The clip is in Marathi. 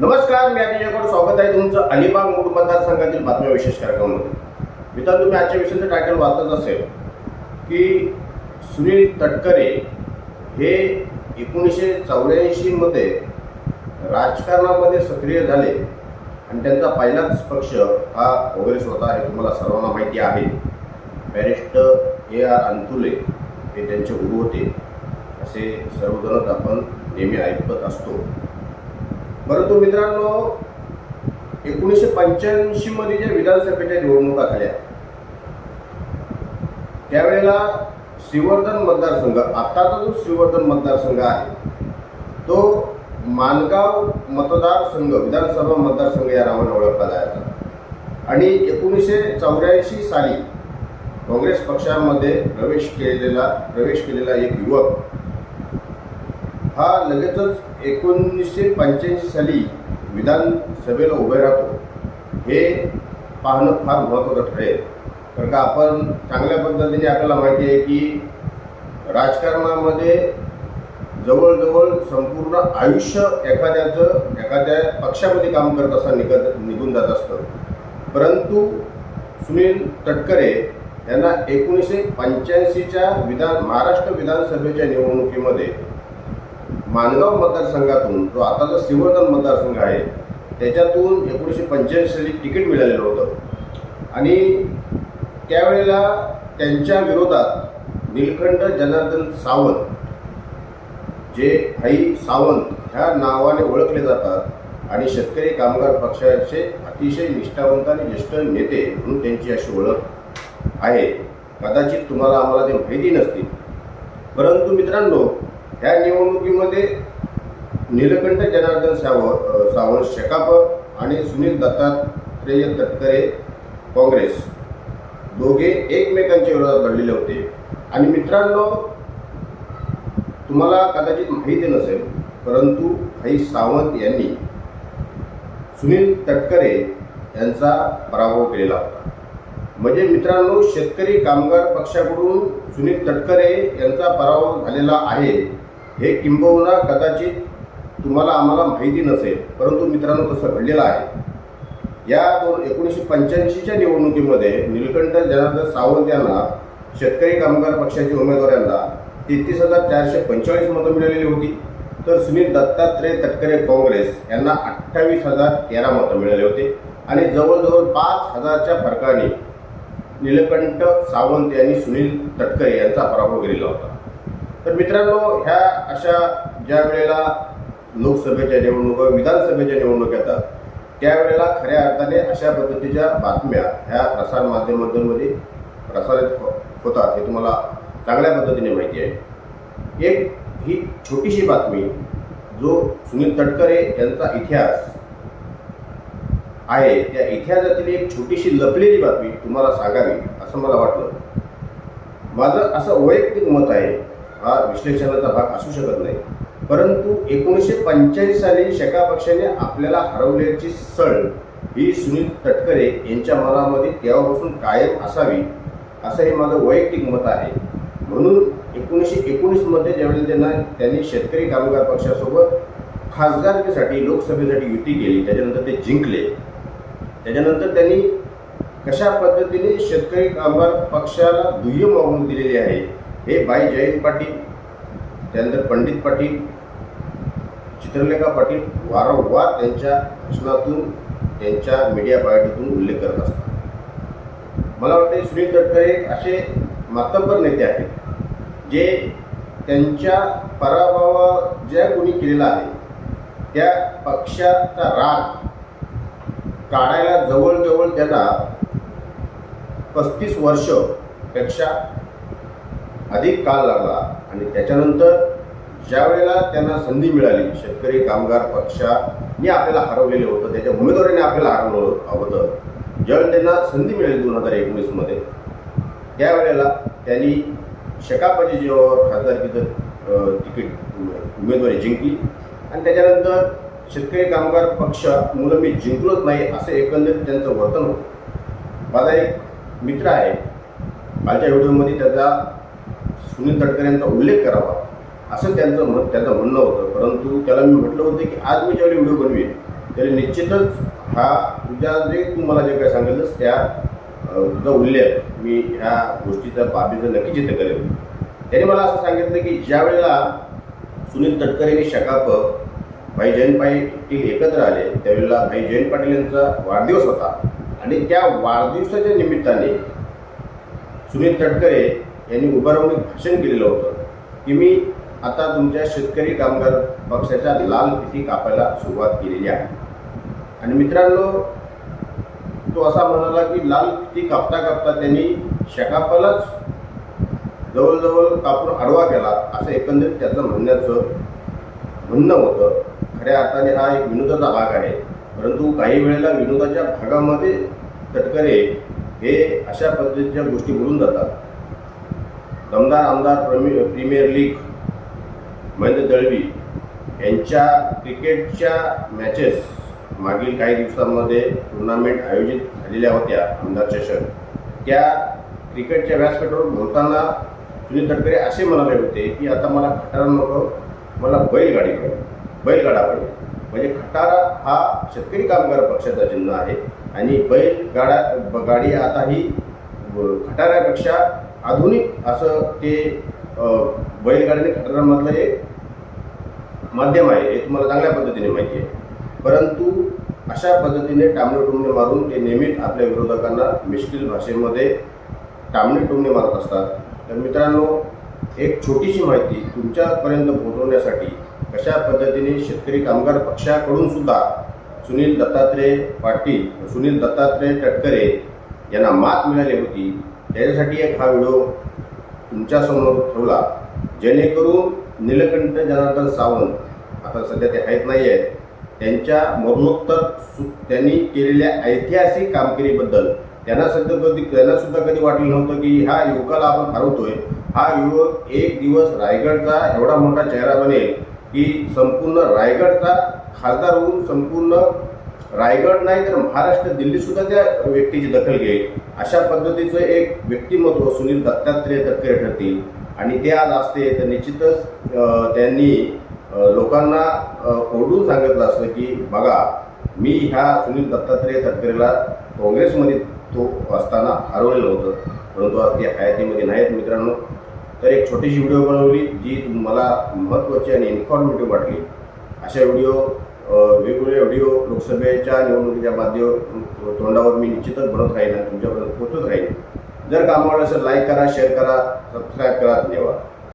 नमस्कार मी अभिजयगड स्वागत आहे तुमचं अलिबाग मूळ मतदारसंघातील बातम्या विशेष कार्यक्रमामध्ये मित्रांनो तुम्ही आजच्या विषयाचं टायटल वाचत असेल की सुनील तटकरे हे एकोणीसशे चौऱ्याऐंशीमध्ये राजकारणामध्ये सक्रिय झाले आणि त्यांचा पहिलाच पक्ष हा काँग्रेस होता हे तुम्हाला सर्वांना माहिती आहे. बॅरिस्टर ए आर अंतुले हे त्यांचे गुरु होते. असे सर्वजणच आपण नेहमी ऐकत असतो. परंतु मित्रांनो एकोणीसशे पंच्याऐंशी मध्ये ज्या विधानसभेच्या निवडणुका झाल्या त्यावेळेला श्रीवर्धन मतदारसंघ आताचा जो श्रीवर्धन मतदारसंघ आहे तो मानगाव मतदारसंघ विधानसभा मतदारसंघ या नावाने ओळखला जायचा. आणि एकोणीसशे चौऱ्याऐंशी साली काँग्रेस पक्षामध्ये प्रवेश केलेला प्रवेश केलेला एक युवक हा लगेचच एकोणीसशे पंच्याऐंशी साली विधानसभेला उभे राहतो. हे पाहणं फार महत्त्वाचं ठरेल. कारण का आपण चांगल्या पद्धतीने आपल्याला माहिती आहे की राजकारणामध्ये जवळजवळ संपूर्ण आयुष्य एखाद्याचं एखाद्या पक्षामध्ये काम करत असताना निघत निघून जात असतं. परंतु सुनील तटकरे यांना एकोणीसशे पंच्याऐंशीच्या विधान महाराष्ट्र विधानसभेच्या निवडणुकीमध्ये मानगाव मतदारसंघातून जो आताचा सिंहवर्धन मतदारसंघ आहे त्याच्यातून एकोणीसशे पंच्याऐंशी साली तिकीट मिळालेलं होतं. आणि त्यावेळेला त्यांच्या विरोधात निलखंड जनार्दन सावंत जे आई सावंत ह्या नावाने ओळखले जातात आणि शेतकरी कामगार पक्षाचे अतिशय निष्ठावंत आणि ज्येष्ठ नेते म्हणून त्यांची अशी ओळख आहे. कदाचित तुम्हाला आम्हाला ते माहिती नसतील. परंतु मित्रांनो ह्या निवडणुकीमध्ये नीलकंठ जनार्दन सावंत सावंत शेकाप आणि सुनील दत्तात्रेय तटकरे काँग्रेस दोघे एकमेकांच्या विरोधात लढलेले होते. आणि मित्रांनो तुम्हाला कदाचित माहिती नसेल परंतु आई सावंत यांनी सुनील तटकरे यांचा पराभव केलेला होता. म्हणजे मित्रांनो शेतकरी कामगार पक्षाकडून सुनील तटकरे यांचा पराभव झालेला आहे. हे किंबहुना कदाचित तुम्हाला आम्हाला माहिती नसेल परंतु मित्रांनो तसं घडलेलं आहे. या दोन एकोणीसशे पंच्याऐंशीच्या निवडणुकीमध्ये निलकंठ जनार्दन सावंत यांना शेतकरी कामगार पक्षाच्या उमेदवारांना तेहतीस हजार चारशे पंचेचाळीस मतं मिळालेली होती. तर सुनील दत्तात्रय तटकरे काँग्रेस यांना अठ्ठावीस हजार तेरा मतं मिळाले होते. आणि जवळजवळ पाच हजारच्या फरकाने निलकंठ सावंत यांनी सुनील तटकरे यांचा पराभव केलेला होता. तर मित्रांनो ह्या अशा ज्या वेळेला लोकसभेच्या निवडणुका विधानसभेच्या निवडणूक येतात त्यावेळेला खऱ्या अर्थाने अशा पद्धतीच्या बातम्या ह्या प्रसारमाध्यमांमध्ये प्रसारित हो-, होतात हे तुम्हाला चांगल्या पद्धतीने माहिती आहे. एक ही छोटीशी बातमी जो सुनील तटकरे यांचा इतिहास आहे त्या इतिहासातील एक छोटीशी लपलेली बातमी तुम्हाला सांगावी असं मला वाटलं. माझं असं वैयक्तिक मत आहे हा विश्लेषणाचा भाग असू शकत नाही. परंतु एकोणीसशे पंच्याऐंशी साली शेका पक्षाने आपल्याला हरवल्याची सळ ही सुनील तटकरे यांच्या मनामध्ये तेव्हापासून कायम असावी असं हे माझं वैयक्तिक मत आहे. म्हणून एकोणीसशे एकोणीसमध्ये ज्यावेळेला त्यांना त्यांनी शेतकरी कामगार पक्षासोबत खासदारकीसाठी लोकसभेसाठी युती केली त्याच्यानंतर ते जिंकले. त्याच्यानंतर त्यांनी कशा पद्धतीने शेतकरी कामगार पक्षाला दुय्यम वागणूक दिलेली आहे हे बाई जयंत पाटील त्यानंतर पंडित पाटील चित्रलेखा पाटील वारंवार त्यांच्या भाषणातून त्यांच्या मीडिया बायोटीतून उल्लेख करत असतात. मला वाटते सुनील तटकरे असे मातब्बर नेते आहेत जे त्यांच्या पराभवा ज्या कोणी केलेला आहे त्या पक्षाचा राग काढायला जवळजवळ त्यांना पस्तीस वर्षपेक्षा अधिक काळ लागला आणि त्याच्यानंतर ज्या वेळेला त्यांना संधी मिळाली शेतकरी कामगार पक्षाने आपल्याला हरवलेलं होतं. त्याच्या उमेदवाराने आपल्याला हरवलं होतं ज्यावेळेला त्यांना संधी मिळाली दोन हजार एकोणीसमध्ये त्यावेळेला त्यांनी शेकापाची जीवावर खासदारकीचं तिकीट उमेदवारी जिंकली. आणि त्याच्यानंतर शेतकरी कामगार पक्ष मुलं मी जिंकलोच नाही असं एकंदरीत त्यांचं वर्तन होतं. माझा एक मित्र आहे कालच्या व्हिडिओमध्ये त्याचा सुनील तटकरे यांचा उल्लेख करावा असं त्यांचं म्हण त्याचं म्हणणं होतं. परंतु त्याला मी म्हटलं होतं की आज मी ज्यावेळी व्हिडिओ बनवेन त्याला निश्चितच हा तुझ्या जे तू मला जे काय सांगितलंस त्या तुझा उल्लेख मी ह्या गोष्टीचा बाबीचं नक्की चित्र करेल त्याने मला असं सांगितलं की ज्या वेळेला सुनील तटकरे आणि शकाप भाई जयंत पाटील एकत्र आले त्यावेळेला भाई जयंत पाटील यांचा वाढदिवस होता. आणि त्या वाढदिवसाच्या निमित्ताने सुनील तटकरे यांनी उभारवणी भाषण केलेलं होतं की मी आता तुमच्या शेतकरी कामगार पक्षाच्या लाल फिती कापायला सुरुवात केलेली आहे. आणि मित्रांनो तो असा म्हणाला की लाल फिती कापता कापता त्यांनी शकापालाच जवळजवळ कापून आडवा केला असं एकंदरीत त्याचं म्हणण्याचं म्हणणं होतं. खऱ्या अर्थाने हा एक विनोदाचा भाग आहे. परंतु काही वेळेला विनोदाच्या भागामध्ये तटकरे हे अशा पद्धतीच्या गोष्टी बोलून जातात. दमदार आमदार प्रमी प्रीमियर लीग महेंद्र दळवी यांच्या क्रिकेटच्या मॅचेस मागील काही दिवसांमध्ये टुर्नामेंट आयोजित झालेल्या होत्या आमदार चषक त्या क्रिकेटच्या व्यासपीठावर बोलताना सुनील तटकरे असे म्हणाले होते की आता मला खटारा नको मला बैलगाडी पाहिजे बैलगाडा पाहिजे. म्हणजे खटारा हा शेतकरी कामगार पक्षाचा चिन्ह आहे आणि बैलगाडा ब- गाडी आता ही खटाऱ्यापेक्षा आधुनिक असं ते बैलगाडीने खटाऱ्यामधलं एक माध्यम आहे हे तुम्हाला चांगल्या पद्धतीने माहिती आहे. परंतु अशा पद्धतीने टामणे टुमणे मारून ते नेहमीच आपल्या विरोधकांना मिश्किल भाषेमध्ये टामणे टुमणे मारत असतात. तर मित्रांनो एक छोटीशी माहिती तुमच्यापर्यंत पोहोचवण्यासाठी कशा पद्धतीने शेतकरी कामगार पक्षाकडून सुद्धा सुनील दत्तात्रय पाटील सुनील दत्तात्रय तटकरे यांना मात मिळाली होती त्याच्यासाठी एक हा व्हिडिओ तुमच्यासमोर ठेवला. जेणेकरून नीलकंठ जनार्दन सावंत आता सध्या ते आहेत नाही आहेत त्यांच्या मरणोत्तर सु त्यांनी केलेल्या ऐतिहासिक कामगिरीबद्दल त्यांना सध्या कधी त्यांना सुद्धा कधी वाटलं नव्हतं की ह्या युवकाला आपण हरवतोय. हा युवक एक दिवस रायगडचा एवढा मोठा चेहरा बनेल की संपूर्ण रायगडचा खासदार होऊन संपूर्ण रायगड नाही तर महाराष्ट्र दिल्ली सुद्धा त्या व्यक्तीची दखल घेईल. अशा पद्धतीचं एक व्यक्तिमत्व सुनील दत्तात्रय तटकरे ठरतील. आणि ते आज असते तर निश्चितच त्यांनी लोकांना अं, ओरडून सांगितलं असतं की बघा मी ह्या सुनील दत्तात्रय तटकरेला काँग्रेसमध्ये तो असताना हरवलेलं होतं. परंतु आज ते हयातीमध्ये नाहीत मित्रांनो. तर एक छोटीशी व्हिडिओ बनवली जी मला महत्त्वाची आणि इन्फॉर्मेटिव्ह वाटली. अशा व्हिडिओ वेगवेगळे व्हिडिओ लोकसभेच्या निवडणुकीच्या माध्यम तोंडावर मी निश्चितच बनत राहीन आणि तुमच्यापर्यंत पोहोचत राहीन. जर काम आवडलं असेल लाईक करा शेअर करा सबस्क्राईब करा. धन्यवाद.